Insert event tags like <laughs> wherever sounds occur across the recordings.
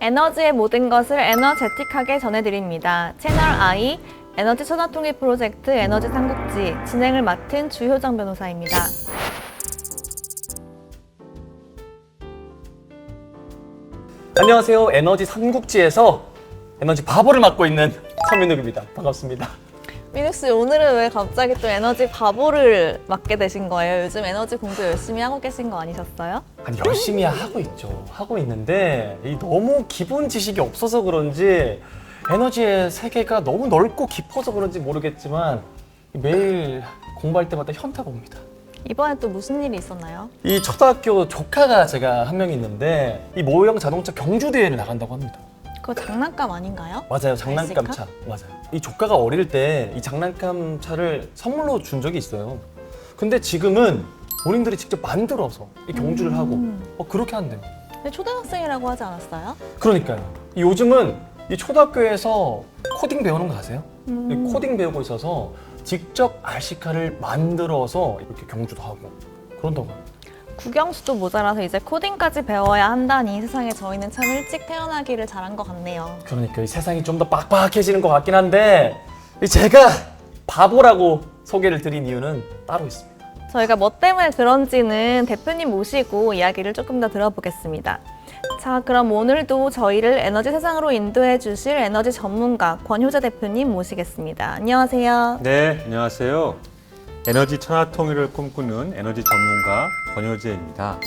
에너지의 모든 것을 에너제틱하게 전해드립니다. 채널 I 에너지 천하통일 프로젝트 에너지 삼국지 진행을 맡은 주효정 변호사입니다. 안녕하세요. 에너지 삼국지에서 에너지 바보를 맡고 있는 서민욱입니다. 반갑습니다. 민욱 씨 오늘은 왜 갑자기 또 에너지 바보를 맡게 되신 거예요? 요즘 에너지 공부 열심히 하고 계신 거 아니셨어요? 아니 열심히 하고 있죠. 하고 있는데 이 너무 기본 지식이 없어서 그런지 에너지의 세계가 너무 넓고 깊어서 그런지 모르겠지만 매일 공부할 때마다 현타가 옵니다. 이번에 또 무슨 일이 있었나요? 이 초등학교 조카가 제가 한 명 있는데 이 모형 자동차 경주 대회를 나간다고 합니다. 그거 장난감 아닌가요? 맞아요. 장난감? 차. 맞아요. 이 조카가 어릴 때 이 장난감 차를 선물로 준 적이 있어요. 근데 지금은 본인들이 직접 만들어서 이 경주를 하고 음. 어, 그렇게 한대요. 근데 초등학생이라고 하지 않았어요? 그러니까요. 이 요즘은 이 초등학교에서 코딩 배우는 거 아세요? 음. 이 코딩 배우고 있어서 직접 RC카를 만들어서 이렇게 경주도 하고 그런다고 합니다. 국영수도 모자라서 이제 코딩까지 배워야 한다니 세상에 저희는 참 일찍 태어나기를 잘한 것 같네요. 그러니까 이 세상이 좀 더 빡빡해지는 것 같긴 한데 이 제가 바보라고 소개를 드린 이유는 따로 있습니다. 저희가 뭐 때문에 그런지는 대표님 모시고 이야기를 조금 더 들어보겠습니다. 자, 그럼 오늘도 저희를 에너지 세상으로 인도해 주실 에너지 전문가 권효재 대표님 모시겠습니다. 안녕하세요. 네, 안녕하세요. 에너지 천하 통일을 꿈꾸는 에너지 전문가 권효재입니다.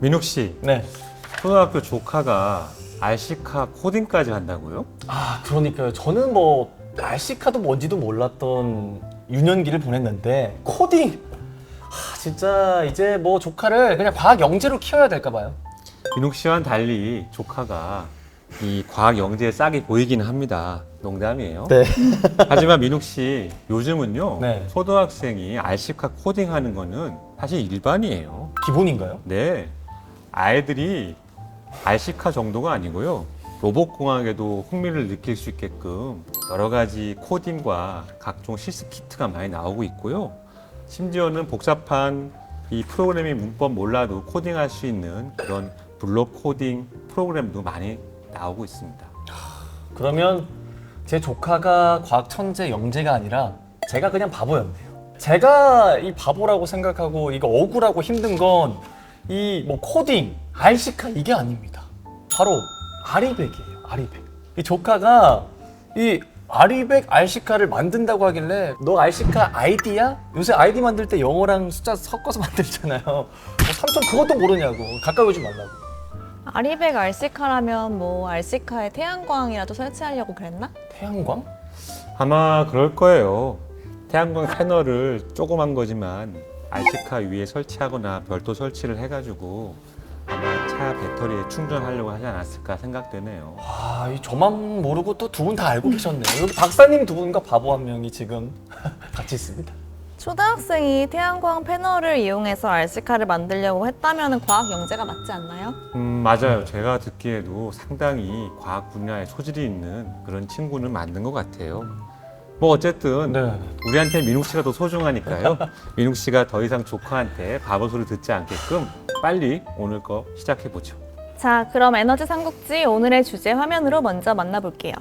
민욱 씨, 네. 초등학교 조카가 RC카 코딩까지 한다고요? 아 그러니까요. 저는 뭐 RC카도 뭔지도 몰랐던 유년기를 보냈는데 코딩. 아 진짜 이제 뭐 조카를 그냥 과학 영재로 키워야 될까 봐요. 민욱 씨와는 달리 조카가 이 과학 영재에 싹이 보이긴 합니다. 농담이에요. 네. <laughs> 하지만 민욱 씨, 요즘은요, 네. 초등학생이 RC카 코딩하는 거는 사실 일반이에요. 기본인가요? 네. 아이들이 RC카 정도가 아니고요. 로봇공학에도 흥미를 느낄 수 있게끔 여러 가지 코딩과 각종 실습 키트가 많이 나오고 있고요. 심지어는 복잡한 이 프로그래밍 문법 몰라도 코딩할 수 있는 그런 블록 코딩 프로그램도 많이 나오고 있습니다. 그러면 제 조카가 과학 천재 영재가 아니라 제가 그냥 바보였네요. 제가 이 바보라고 생각하고 이거 억울하고 힘든 건 이 뭐 코딩, RC카 이게 아닙니다. 바로 아리백이에요. 아리백. 이 조카가 이 아리백 RC카를 만든다고 하길래 너 RC카 아이디야? 요새 아이디 만들 때 영어랑 숫자 섞어서 만들잖아요. 뭐 삼촌 그것도 모르냐고. 가까이 오지 말라고. 아리백 RC카라면 뭐 RC카에 태양광이라도 설치하려고 그랬나? 태양광? 아마 그럴 거예요. 태양광 패널을 조그만 거지만 RC카 위에 설치하거나 별도 설치를 해가지고 아마 차 배터리에 충전하려고 하지 않았을까 생각되네요. 아, 이 저만 모르고 또 두 분 다 알고 계셨네요. 여기 박사님 두 분과 바보 한 명이 지금 <laughs> 같이 있습니다. 초등학생이 태양광 패널을 이용해서 RC카를 만들려고 했다면 과학 영재가 맞지 않나요? 음, 맞아요. 제가 듣기에도 상당히 과학 분야에 소질이 있는 그런 친구는 맞는 것 같아요. 뭐 어쨌든 네. 우리한테 민욱 씨가 더 소중하니까요. <laughs> 민욱 씨가 더 이상 조카한테 바보 소리 듣지 않게끔 빨리 오늘 거 시작해 보죠. 자, 그럼 에너지 삼국지 오늘의 주제 화면으로 먼저 만나볼게요.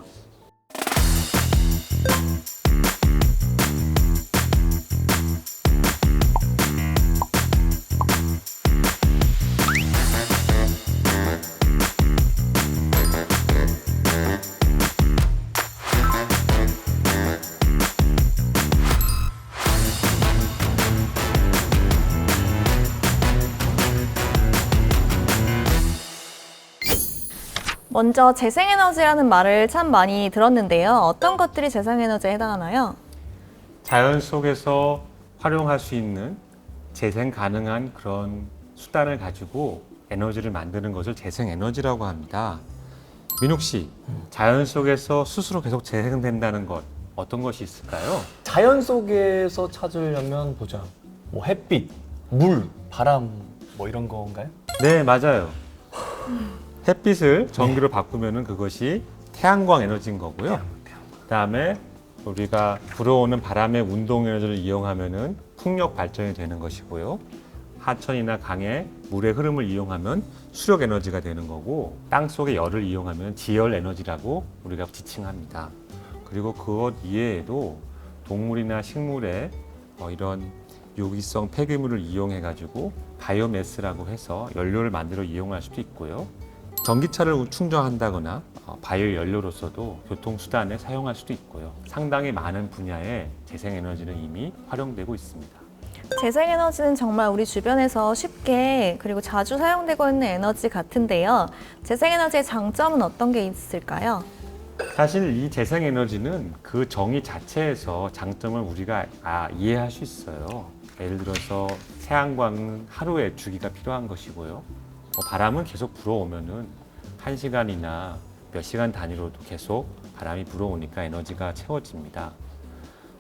먼저 재생에너지라는 말을 참 많이 들었는데요. 어떤 것들이 재생에너지에 해당하나요? 자연 속에서 활용할 수 있는 재생 가능한 그런 수단을 가지고 에너지를 만드는 것을 재생 에너지라고 합니다. 민욱 씨, 자연 속에서 스스로 계속 재생된다는 것 어떤 것이 있을까요? 자연 속에서 찾으려면 보자. 뭐 햇빛, 물, 바람 뭐 이런 건가요? 네, 맞아요. 햇빛을 전기로 바꾸면은 그것이 태양광 에너지인 거고요. 그다음에 우리가 불어오는 바람의 운동 에너지를 이용하면은 풍력 발전이 되는 것이고요. 하천이나 강의 물의 흐름을 이용하면 수력 에너지가 되는 거고 땅 속의 열을 이용하면 지열 에너지라고 우리가 지칭합니다. 그리고 그것 이외에도 동물이나 식물의 어, 이런 유기성 폐기물을 이용해 가지고 바이오매스라고 해서 연료를 만들어 이용할 수도 있고요. 전기차를 충전한다거나 어, 바이오 연료로서도 교통수단에 사용할 수도 있고요. 상당히 많은 분야의 재생에너지는 이미 활용되고 있습니다. 재생에너지는 정말 우리 주변에서 쉽게 그리고 자주 사용되고 있는 에너지 같은데요. 재생에너지의 장점은 어떤 게 있을까요? 사실 이 재생에너지는 그 정의 자체에서 장점을 우리가 아, 이해할 수 있어요. 예를 들어서 태양광은 하루에 주기가 필요한 것이고요. 어, 바람은 계속 불어오면은 한 시간이나 몇 시간 단위로도 계속 바람이 불어오니까 에너지가 채워집니다.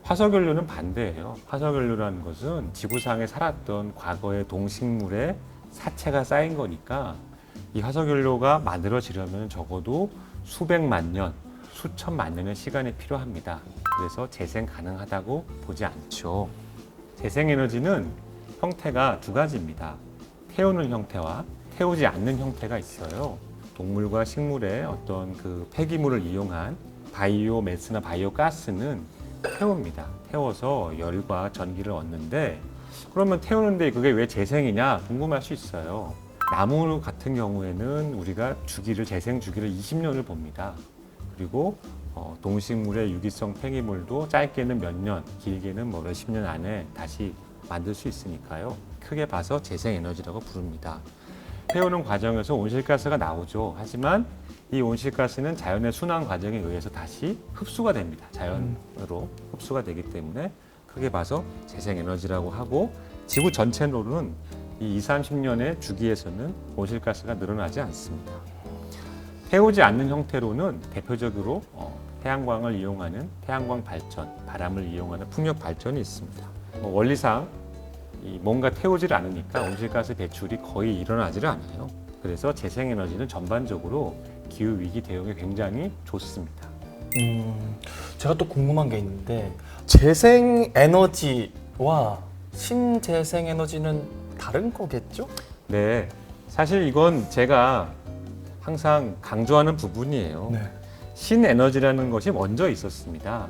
화석연료는 반대예요. 화석연료라는 것은 지구상에 살았던 과거의 동식물의 사체가 쌓인 거니까 이 화석연료가 만들어지려면 적어도 수백만 년, 수천만 년의 시간이 필요합니다. 그래서 재생 가능하다고 보지 않죠. 재생에너지는 형태가 두 가지입니다. 태우는 형태와 태우지 않는 형태가 있어요. 동물과 식물의 어떤 그 폐기물을 이용한 바이오 매스나 바이오 가스는 태웁니다. 태워서 열과 전기를 얻는데 그러면 태우는데 그게 왜 재생이냐 궁금할 수 있어요. 나무 같은 경우에는 우리가 주기를 재생 주기를 20년을 봅니다. 그리고 어, 동식물의 유기성 폐기물도 짧게는 몇 년, 길게는 뭐 몇십 년 안에 다시 만들 수 있으니까요. 크게 봐서 재생 에너지라고 부릅니다. 태우는 과정에서 온실가스가 나오죠. 하지만 이 온실가스는 자연의 순환 과정에 의해서 다시 흡수가 됩니다. 자연으로 흡수가 되기 때문에 크게 봐서 재생 에너지라고 하고 지구 전체로는 이 2, 30년의 주기에서는 온실가스가 늘어나지 않습니다. 태우지 않는 형태로는 대표적으로 어, 태양광을 이용하는 태양광 발전, 바람을 이용하는 풍력 발전이 있습니다. 뭐 원리상 이 뭔가 태우질 않으니까 온실가스 배출이 거의 일어나지를 않아요. 그래서 재생에너지는 전반적으로 기후 위기 대응에 굉장히 좋습니다. 음, 제가 또 궁금한 게 있는데 재생 에너지와 신재생 에너지는 다른 거겠죠? 네, 사실 이건 제가 항상 강조하는 부분이에요. 네. 신에너지라는 것이 먼저 있었습니다.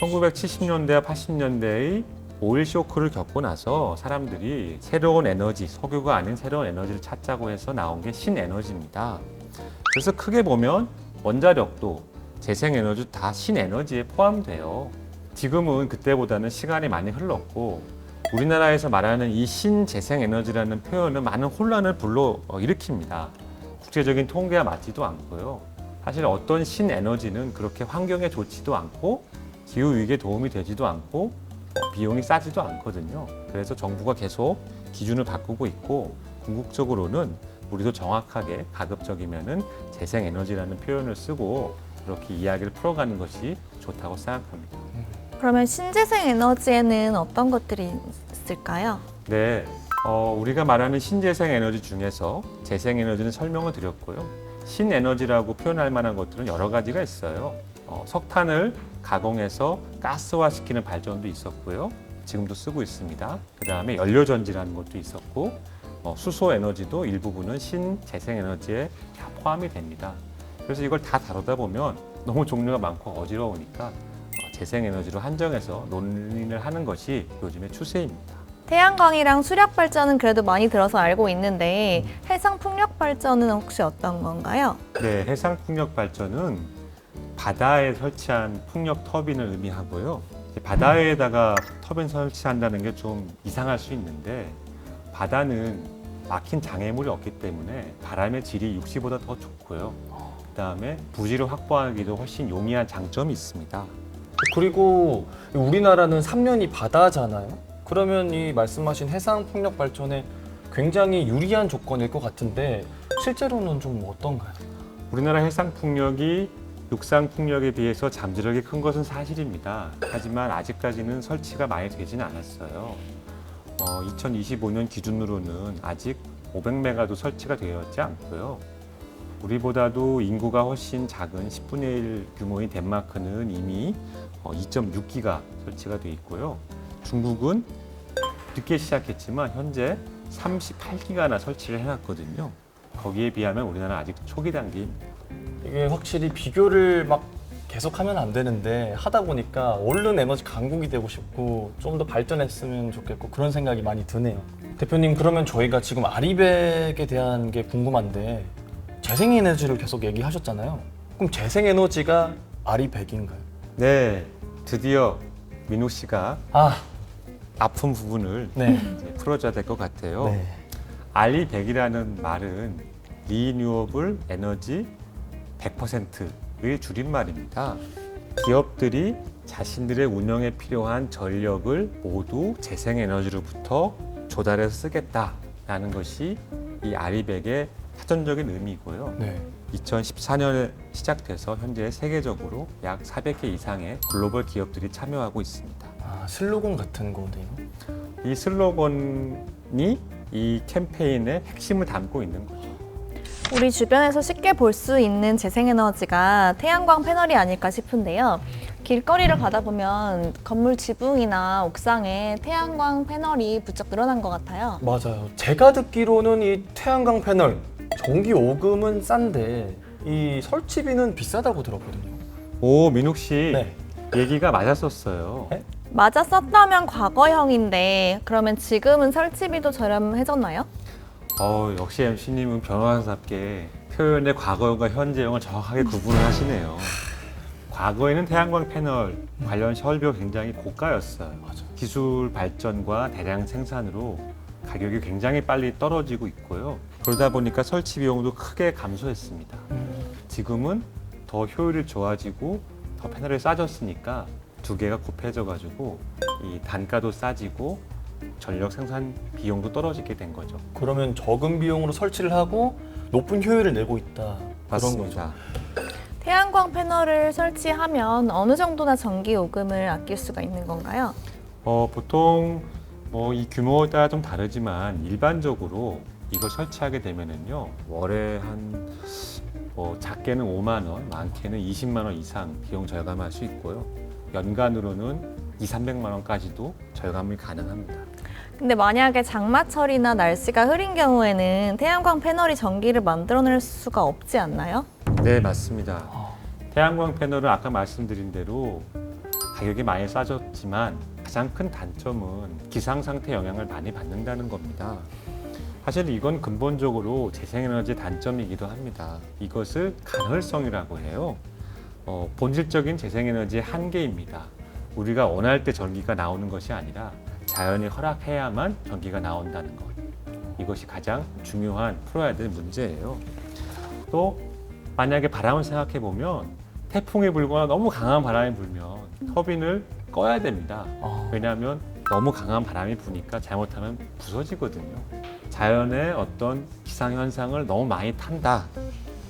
1970년대와 80년대의 오일 쇼크를 겪고 나서 사람들이 새로운 에너지, 석유가 아닌 새로운 에너지를 찾자고 해서 나온 게 신에너지입니다. 그래서 크게 보면 원자력도 재생에너지 다 신에너지에 포함돼요. 지금은 그때보다는 시간이 많이 흘렀고 우리나라에서 말하는 이 신재생에너지라는 표현은 많은 혼란을 불러 어, 일으킵니다. 국제적인 통계와 맞지도 않고요. 사실 어떤 신에너지는 그렇게 환경에 좋지도 않고 기후 위기에 도움이 되지도 않고 어, 비용이 싸지도 않거든요. 그래서 정부가 계속 기준을 바꾸고 있고 궁극적으로는 우리도 정확하게 가급적이면은 재생 에너지라는 표현을 쓰고 그렇게 이야기를 풀어가는 것이 좋다고 생각합니다. 그러면 신재생 에너지에는 어떤 것들이 있을까요? 네, 어, 우리가 말하는 신재생 에너지 중에서 재생 에너지는 설명을 드렸고요. 신에너지라고 표현할 만한 것들은 여러 가지가 있어요. 어, 석탄을 가공해서 가스화시키는 발전도 있었고요. 지금도 쓰고 있습니다. 그 다음에 연료전지라는 것도 있었고, 어, 수소 에너지도 일부분은 신재생 에너지에 다 포함이 됩니다. 그래서 이걸 다 다루다 보면 너무 종류가 많고 어지러우니까 어, 재생 에너지로 한정해서 논의를 하는 것이 요즘의 추세입니다. 태양광이랑 수력 발전은 그래도 많이 들어서 알고 있는데 해상 풍력 발전은 혹시 어떤 건가요? 네, 해상 풍력 발전은 바다에 설치한 풍력 터빈을 의미하고요. 바다에다가 터빈 설치한다는 게 좀 이상할 수 있는데 바다는 막힌 장애물이 없기 때문에 바람의 질이 육지보다 더 좋고요. 그다음에 부지를 확보하기도 훨씬 용이한 장점이 있습니다. 그리고 우리나라는 삼면이 바다잖아요. 그러면 이 말씀하신 해상 풍력 발전에 굉장히 유리한 조건일 것 같은데 실제로는 좀 어떤가요? 우리나라 해상 풍력이 육상 풍력에 비해서 잠재력이 큰 것은 사실입니다. 하지만 아직까지는 설치가 많이 되지는 않았어요. 어, 2025년 기준으로는 아직 500메가도 설치가 되어 있지 않고요. 우리보다도 인구가 훨씬 작은 10분의 1 규모인 덴마크는 이미 어, 2.6기가 설치가 되어 있고요. 중국은 늦게 시작했지만 현재 38기가나 설치를 해놨거든요. 거기에 비하면 우리나라 아직 초기 단계입니다. 이게 확실히 비교를 막 계속 하면 안 되는데 하다 보니까 얼른 에너지 강국이 되고 싶고 좀 더 발전했으면 좋겠고 그런 생각이 많이 드네요. 대표님 그러면 저희가 지금 아리백에 대한 게 궁금한데 재생에너지를 계속 얘기하셨잖아요. 그럼 재생에너지가 아리백인가요? 네, 드디어 민우 씨가 아, 아픈 부분을 네. 이제 풀어줘야 될 것 같아요. 네. 알리100이라는 말은 리뉴어블 에너지 100%의 줄임말입니다. 기업들이 자신들의 운영에 필요한 전력을 모두 재생에너지로부터 조달해서 쓰겠다라는 것이 이 아리백의 사전적인 의미고요. 네. 2014년에 시작돼서 현재 세계적으로 약 400개 이상의 글로벌 기업들이 참여하고 있습니다. 아, 슬로건 같은 거네요. 이 슬로건이 이 캠페인의 핵심을 담고 있는 거죠. 우리 주변에서 쉽게 볼 수 있는 재생에너지가 태양광 패널이 아닐까 싶은데요. 길거리를 가다 보면 건물 지붕이나 옥상에 태양광 패널이 부쩍 늘어난 것 같아요. 맞아요. 제가 듣기로는 이 태양광 패널 전기 요금은 싼데 이 설치비는 비싸다고 들었거든요. 오 민욱 씨 네. 얘기가 맞았었어요. 네? 맞아 썼다면 과거형인데 그러면 지금은 설치비도 저렴해졌나요? 어 역시 MC님은 변호사답게 표현의 과거형과 현재형을 정확하게 구분을 하시네요. 과거에는 태양광 패널 관련 설비가 굉장히 고가였어요. 맞아. 기술 발전과 대량 생산으로 가격이 굉장히 빨리 떨어지고 있고요. 그러다 보니까 설치 비용도 크게 감소했습니다. 지금은 더 효율이 좋아지고 더 패널이 싸졌으니까 두 개가 곱해져 가지고 이 단가도 싸지고 전력 생산 비용도 떨어지게 된 거죠. 그러면 적은 비용으로 설치를 하고 높은 효율을 내고 있다. 그런 거죠. 태양광 패널을 설치하면 어느 정도나 전기 요금을 아낄 수가 있는 건가요? 어, 보통 뭐 이 규모에 따라 좀 다르지만 일반적으로 이걸 설치하게 되면은요 월에 한뭐 작게는 5만 원, 많게는 20만 원 이상 비용 절감할 수 있고요. 연간으로는 2, 300만 원까지도 절감이 가능합니다. 근데 만약에 장마철이나 날씨가 흐린 경우에는 태양광 패널이 전기를 만들어낼 수가 없지 않나요? 네, 맞습니다. 아, 태양광 패널은 아까 말씀드린 대로 가격이 많이 싸졌지만 가장 큰 단점은 기상 상태 영향을 많이 받는다는 겁니다. 사실 이건 근본적으로 재생에너지 단점이기도 합니다. 이것을 간헐성이라고 해요. 어, 본질적인 재생에너지의 한계입니다. 우리가 원할 때 전기가 나오는 것이 아니라 자연이 허락해야만 전기가 나온다는 것. 이것이 가장 중요한 풀어야 될 문제예요. 또 만약에 바람을 생각해 보면 태풍이 불거나 너무 강한 바람이 불면 터빈을 꺼야 됩니다. 아, 왜냐하면 너무 강한 바람이 부니까 잘못하면 부서지거든요. 자연의 어떤 기상 현상을 너무 많이 탄다.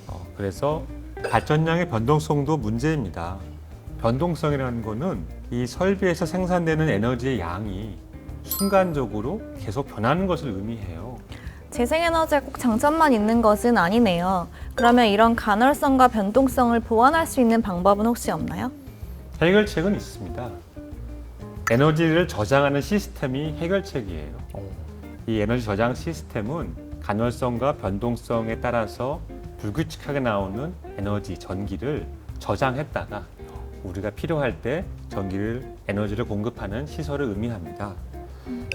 어, 그래서 발전량의 변동성도 문제입니다. 변동성이라는 거는 이 설비에서 생산되는 에너지의 양이 순간적으로 계속 변하는 것을 의미해요. 재생에너지에 꼭 장점만 있는 것은 아니네요. 그러면 이런 간헐성과 변동성을 보완할 수 있는 방법은 혹시 없나요? 해결책은 있습니다. 에너지를 저장하는 시스템이 해결책이에요. 어, 이 에너지 저장 시스템은 간헐성과 변동성에 따라서 불규칙하게 나오는 에너지, 전기를 저장했다가 우리가 필요할 때 전기를, 에너지를 공급하는 시설을 의미합니다.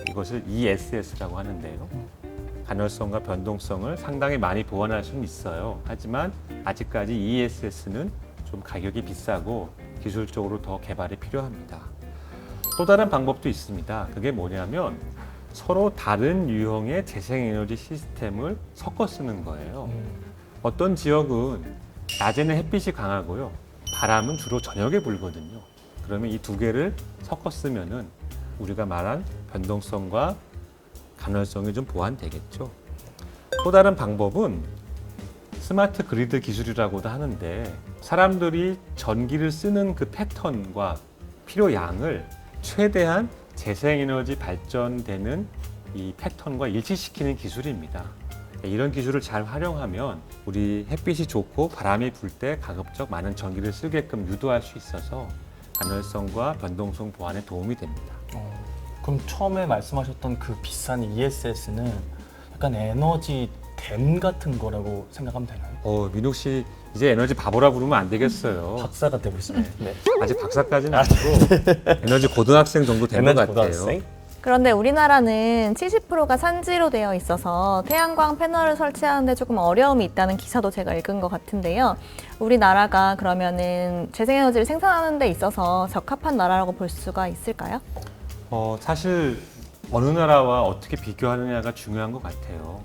이것을 ESS라고 하는데요. 간헐성과 변동성을 상당히 많이 보완할 수는 있어요. 하지만 아직까지 ESS는 좀 가격이 비싸고 기술적으로 더 개발이 필요합니다. 또 다른 방법도 있습니다. 그게 뭐냐면 서로 다른 유형의 재생에너지 시스템을 섞어 쓰는 거예요. 음, 어떤 지역은 낮에는 햇빛이 강하고요. 바람은 주로 저녁에 불거든요. 그러면 이 두 개를 섞어 쓰면은 우리가 말한 변동성과 간헐성이 좀 보완되겠죠. 또 다른 방법은 스마트 그리드 기술이라고도 하는데 사람들이 전기를 쓰는 그 패턴과 필요량을 최대한 재생에너지 발전되는 이 패턴과 일치시키는 기술입니다. 이런 기술을 잘 활용하면 우리 햇빛이 좋고 바람이 불 때 가급적 많은 전기를 쓰게끔 유도할 수 있어서 간헐성과 변동성 보완에 도움이 됩니다. 어. 그럼 처음에 말씀하셨던 그 비싼 ESS는 약간 에너지 댐 같은 거라고 생각하면 되나요? 어, 민욱 씨 이제 에너지 바보라 부르면 안 되겠어요. 박사가 되고 있습니다. 네. 아직 박사까지는 아니고 에너지 고등학생 정도 된 것 에너지 같아요. 고등학생? 그런데 우리나라는 70%가 산지로 되어 있어서 태양광 패널을 설치하는데 조금 어려움이 있다는 기사도 제가 읽은 것 같은데요. 우리나라가 그러면은 재생에너지를 생산하는 데 있어서 적합한 나라라고 볼 수가 있을까요? 어, 사실 어느 나라와 어떻게 비교하느냐가 중요한 것 같아요.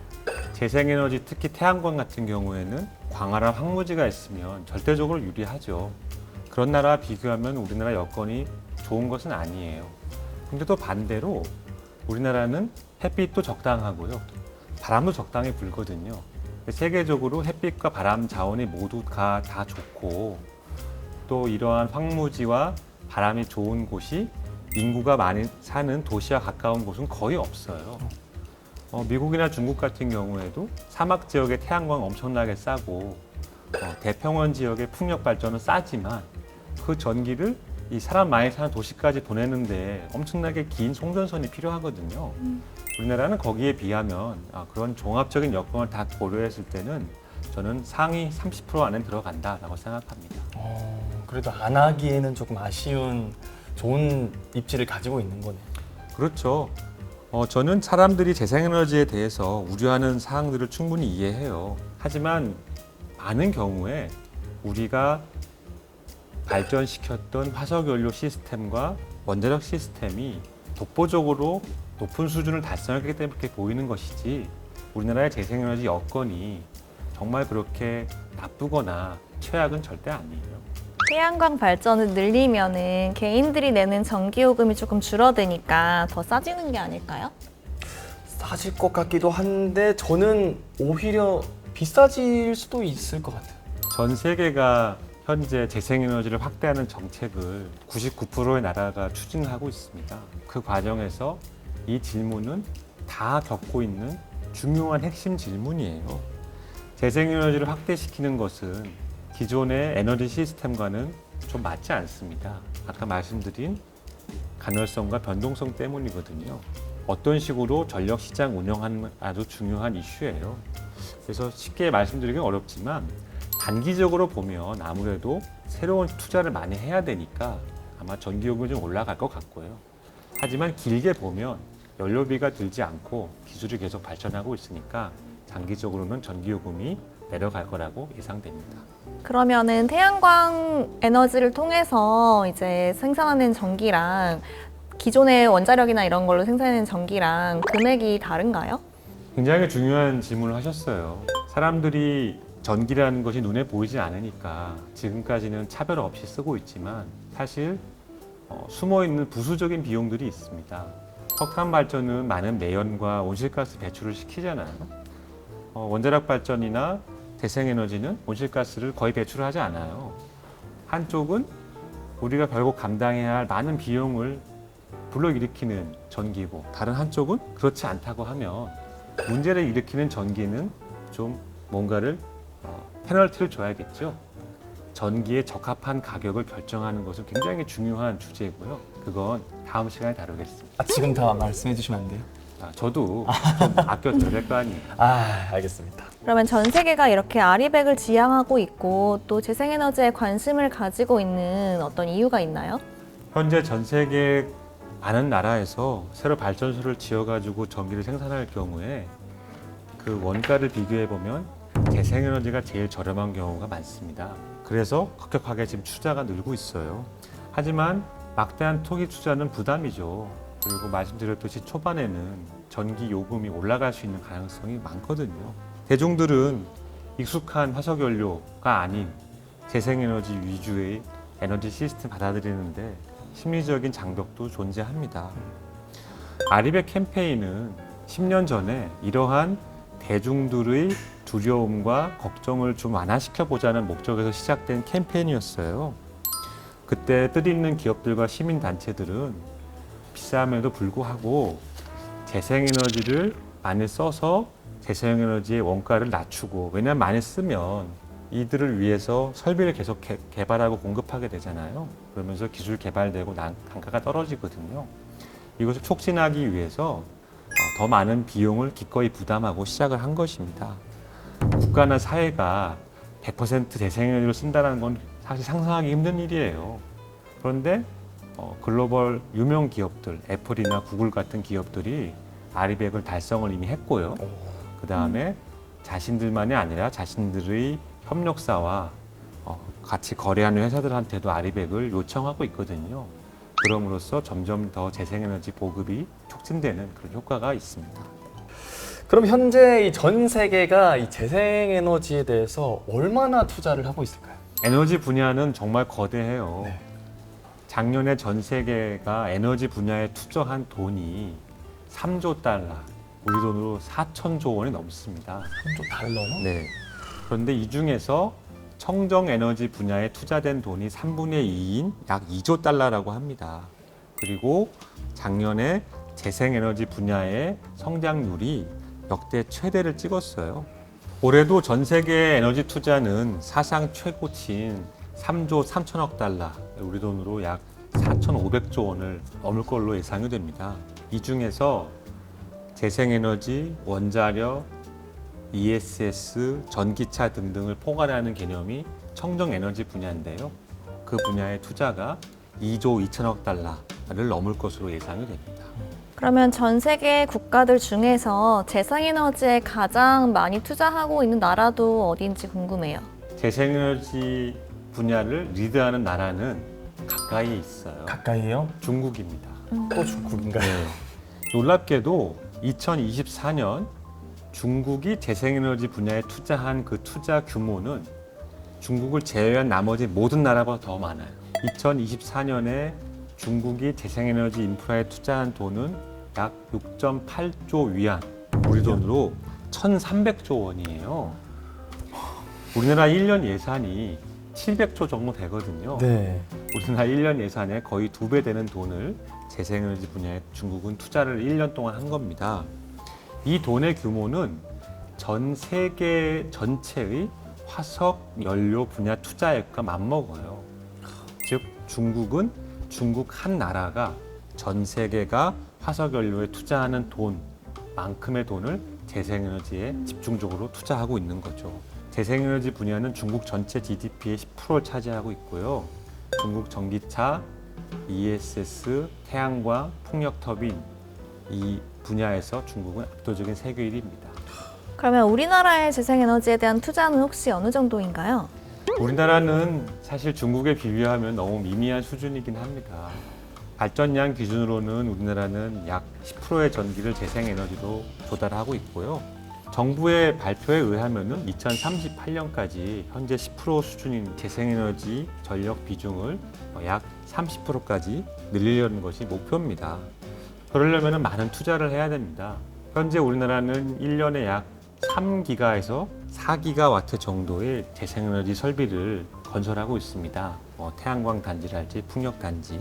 재생에너지 특히 태양광 같은 경우에는 광활한 황무지가 있으면 절대적으로 유리하죠. 그런 나라와 비교하면 우리나라 여건이 좋은 것은 아니에요. 근데 또 반대로 우리나라는 햇빛도 적당하고요. 바람도 적당히 불거든요. 세계적으로 햇빛과 바람 자원이 모두가 다 좋고 또 이러한 황무지와 바람이 좋은 곳이 인구가 많이 사는 도시와 가까운 곳은 거의 없어요. 어, 미국이나 중국 같은 경우에도 사막 지역에 태양광 엄청나게 싸고 어, 대평원 지역의 풍력 발전은 싸지만 그 전기를 이 사람 많이 사는 도시까지 보내는데 엄청나게 긴 송전선이 필요하거든요. 우리나라는 거기에 비하면 아, 그런 종합적인 여건을 다 고려했을 때는 저는 상위 30% 안에 들어간다라고 생각합니다. 어, 그래도 안 하기에는 조금 아쉬운 좋은 입지를 가지고 있는 거네요. 그렇죠. 어, 저는 사람들이 재생에너지에 대해서 우려하는 사항들을 충분히 이해해요. 하지만 많은 경우에 우리가 발전시켰던 화석연료 시스템과 원자력 시스템이 독보적으로 높은 수준을 달성했기 때문에 그렇게 보이는 것이지 우리나라의 재생에너지 여건이 정말 그렇게 나쁘거나 최악은 절대 아니에요. 태양광 발전을 늘리면은 개인들이 내는 전기 요금이 조금 줄어드니까 더 싸지는 게 아닐까요? 싸질 것 같기도 한데 저는 오히려 비싸질 수도 있을 것 같아요. 전 세계가 현재 재생에너지를 확대하는 정책을 99%의 나라가 추진하고 있습니다. 그 과정에서 이 질문은 다 겪고 있는 중요한 핵심 질문이에요. 재생에너지를 확대시키는 것은 기존의 에너지 시스템과는 좀 맞지 않습니다. 아까 말씀드린 간헐성과 변동성 때문이거든요. 어떤 식으로 전력 시장 운영하는 아주 중요한 이슈예요. 그래서 쉽게 말씀드리긴 어렵지만 단기적으로 보면 아무래도 새로운 투자를 많이 해야 되니까 아마 전기요금이 좀 올라갈 것 같고요. 하지만 길게 보면 연료비가 들지 않고 기술이 계속 발전하고 있으니까 장기적으로는 전기요금이 내려갈 거라고 예상됩니다. 그러면은 태양광 에너지를 통해서 이제 생산하는 전기랑 기존의 원자력이나 이런 걸로 생산하는 전기랑 금액이 다른가요? 굉장히 중요한 질문을 하셨어요. 사람들이 전기라는 것이 눈에 보이지 않으니까 지금까지는 차별 없이 쓰고 있지만 사실 어, 숨어 있는 부수적인 비용들이 있습니다. 석탄 발전은 많은 매연과 온실가스 배출을 시키잖아요. 어, 원자력 발전이나 대생에너지는 온실가스를 거의 배출하지 않아요. 한쪽은 우리가 결국 감당해야 할 많은 비용을 불러일으키는 전기고 다른 한쪽은 그렇지 않다고 하면 문제를 일으키는 전기는 좀 뭔가를 어, 페널티를 줘야겠죠. 전기에 적합한 가격을 결정하는 것은 굉장히 중요한 주제고요. 그건 다음 시간에 다루겠습니다. 아, 지금 다 말씀해 주시면 안 돼요? 아, 저도 좀 아껴드려야 될 거 아니에요. 아, 알겠습니다. 그러면 전 세계가 이렇게 아리백을 지향하고 있고 또 재생에너지에 관심을 가지고 있는 어떤 이유가 있나요? 현재 전 세계 많은 나라에서 새로 발전소를 지어가지고 전기를 생산할 경우에 그 원가를 비교해 보면 재생에너지가 제일 저렴한 경우가 많습니다. 그래서 급격하게 지금 투자가 늘고 있어요. 하지만 막대한 투기 투자는 부담이죠. 그리고 말씀드렸듯이 초반에는 전기 요금이 올라갈 수 있는 가능성이 많거든요. 대중들은 익숙한 화석연료가 아닌 재생에너지 위주의 에너지 시스템 받아들이는데 심리적인 장벽도 존재합니다. 아리백 캠페인은 10년 전에 이러한 대중들의 두려움과 걱정을 좀 완화시켜 보자는 목적에서 시작된 캠페인이었어요. 그때 뜻있는 기업들과 시민 단체들은 비쌈에도 불구하고 재생에너지를 많이 써서 재생에너지의 원가를 낮추고 왜냐하면 많이 쓰면 이들을 위해서 설비를 계속 개, 개발하고 공급하게 되잖아요. 그러면서 기술 개발되고 난- 단가가 떨어지거든요. 이것을 촉진하기 위해서 어, 더 많은 비용을 기꺼이 부담하고 시작을 한 것입니다. 국가나 사회가 100% 재생에너지를 쓴다는 건 사실 상상하기 힘든 일이에요. 그런데 어, 글로벌 유명 기업들, 애플이나 구글 같은 기업들이 아리백을 달성을 이미 했고요. 그 다음에 자신들만이 아니라 자신들의 협력사와 어, 같이 거래하는 회사들한테도 아리백을 요청하고 있거든요. 그럼으로써 점점 더 재생에너지 보급이 촉진되는 그런 효과가 있습니다. 그럼 현재 이 전 세계가 이 재생에너지에 대해서 얼마나 투자를 하고 있을까요? 에너지 분야는 정말 거대해요. 네. 작년에 전 세계가 에너지 분야에 투자한 돈이 3조 달러, 우리 돈으로 4천조 원이 넘습니다. 3조 달러요? 네. 그런데 이 중에서 청정 에너지 분야에 투자된 돈이 3분의 2인 약 2조 달러라고 합니다. 그리고 작년에 재생 에너지 분야의 성장률이 역대 최대를 찍었어요. 올해도 전 세계 에너지 투자는 사상 최고치인 3조 3천억 달러, 우리 돈으로 약 4,500조 원을 넘을 걸로 예상이 됩니다. 이 중에서 재생에너지, 원자력, ESS, 전기차 등등을 포괄하는 개념이 청정 에너지 분야인데요. 그 분야의 투자가 2조 2천억 달러를 넘을 것으로 예상이 됩니다. 그러면 전 세계 국가들 중에서 재생에너지에 가장 많이 투자하고 있는 나라도 어디인지 궁금해요. 재생에너지 분야를 리드하는 나라는 가까이에 있어요. 가까이에요? 중국입니다. 또 중국인가요? 네. 놀랍게도 2024년 중국이 재생에너지 분야에 투자한 그 투자 규모는 중국을 제외한 나머지 모든 나라보다 더 많아요. 2024년에 중국이 재생에너지 인프라에 투자한 돈은 약 6.8조 위안, 우리 돈으로 1,300조 원이에요. 우리나라 1년 예산이 700조 정도 되거든요. 네. 우리나라 1년 예산의 거의 두 배 되는 돈을 재생에너지 분야에 중국은 투자를 1년 동안 한 겁니다. 이 돈의 규모는 전 세계 전체의 화석 연료 분야 투자액과 맞먹어요. 즉 중국은 중국 한 나라가 전 세계가 화석 연료에 투자하는 돈만큼의 돈을 재생에너지에 집중적으로 투자하고 있는 거죠. 재생에너지 분야는 중국 전체 GDP의 10%를 차지하고 있고요. 중국 전기차, ESS, 태양광, 풍력 터빈 이 분야에서 중국은 압도적인 세계 1위입니다. 그러면 우리나라의 재생에너지에 대한 투자는 혹시 어느 정도인가요? 우리나라는 사실 중국에 비교하면 너무 미미한 수준이긴 합니다. 발전량 기준으로는 우리나라는 약 10%의 전기를 재생에너지로 조달하고 있고요. 정부의 발표에 의하면은 2038년까지 현재 10% 수준인 재생에너지 전력 비중을 약 30%까지 늘리려는 것이 목표입니다. 그러려면 많은 투자를 해야 됩니다. 현재 우리나라는 1년에 약 3기가에서 4기가와트 정도의 재생에너지 설비를 건설하고 있습니다. 뭐 태양광 단지랄지 풍력 단지.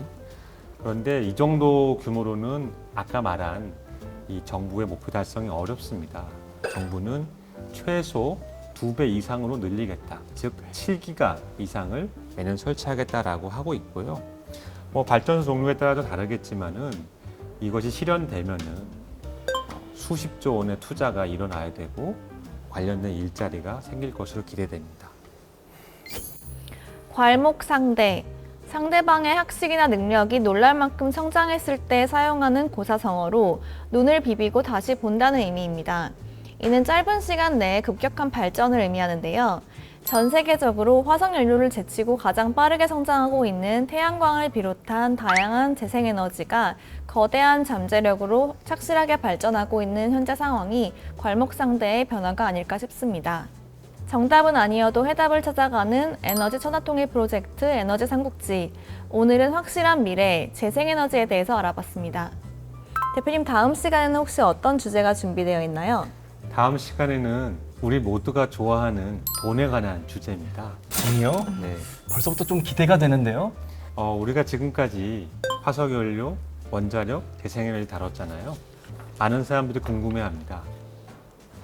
그런데 이 정도 규모로는 아까 말한 이 정부의 목표 달성이 어렵습니다. 정부는 최소 두 배 이상으로 늘리겠다. 즉 7기가 이상을 매년 설치하겠다라고 하고 있고요. 뭐 발전소 종류에 따라서 다르겠지만은 이것이 실현되면은 수십조 원의 투자가 일어나야 되고 관련된 일자리가 생길 것으로 기대됩니다. 괄목 상대. 상대방의 학식이나 능력이 놀랄 만큼 성장했을 때 사용하는 고사성어로 눈을 비비고 다시 본다는 의미입니다. 이는 짧은 시간 내에 급격한 발전을 의미하는데요. 전 세계적으로 화석 연료를 제치고 가장 빠르게 성장하고 있는 태양광을 비롯한 다양한 재생에너지가 거대한 잠재력으로 착실하게 발전하고 있는 현재 상황이 괄목상대의 변화가 아닐까 싶습니다. 정답은 아니어도 해답을 찾아가는 에너지 천하통일 프로젝트 에너지 삼국지. 오늘은 확실한 미래, 재생에너지에 대해서 알아봤습니다. 대표님, 다음 시간에는 혹시 어떤 주제가 준비되어 있나요? 다음 시간에는 우리 모두가 좋아하는 돈에 관한 주제입니다. 돈이요? 네. 벌써부터 좀 기대가 되는데요? 어, 우리가 지금까지 화석연료, 원자력, 재생에너지 다뤘잖아요. 많은 사람들이 궁금해합니다.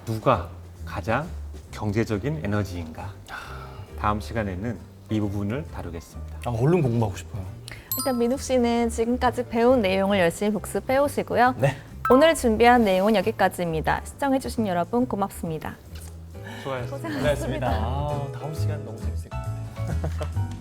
누가 가장 경제적인 에너지인가? 다음 시간에는 이 부분을 다루겠습니다. 아, 얼른 공부하고 싶어요. 일단 민욱 씨는 지금까지 배운 내용을 열심히 복습해 오시고요. 네. 오늘 준비한 내용은 여기까지입니다. 시청해주신 여러분 고맙습니다. 좋아요. 고생하셨습니다. 아, 다음 시간 너무 재밌을 것 같아요. <laughs>